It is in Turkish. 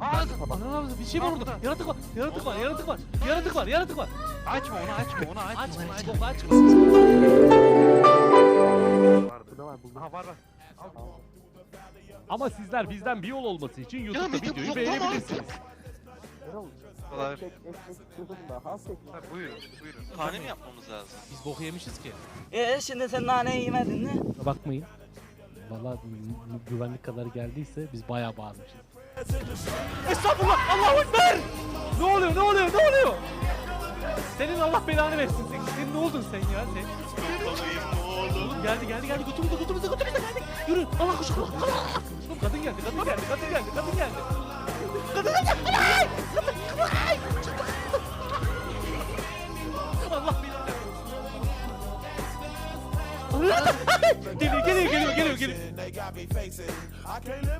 Aa, Ananı avradım, bir şey var orada. Yaratık var, yaratık var, yaratık var. Yaratık var, yaratık var. açma onu açma onu açma. Açma, onu açma, açma. açma. Aha var var. Ama sizler bizden bir yol olması için YouTube'da Mete, videoyu beğenebilirsiniz. Dolar. Ha, buyurun buyurun. Tane mi yapmamız lazım? Biz boku yemişiz ki. Ee şimdi sen naneyi yemedin mi? Bakmayın. Valla güvenlik kadar geldiyse biz bayağı bağırmışız. Estağfurullah! Allahu Ekber! Ne oluyor, ne oluyor, ne oluyor? Senin Allah belanı versin. Sen, sen ne oldun sen ya? Sen... Oğlum geldi, geldi, geldi. Götümüzde, götümüzde, götümüzde geldi. Yürü, Allah koş, Allah. Oğlum kadın geldi, kadın geldi, kadın geldi, kadın geldi. Kadın geldi. Allah belanı versin. Geliyor, geliyor, geliyor, geliyor, geliyor.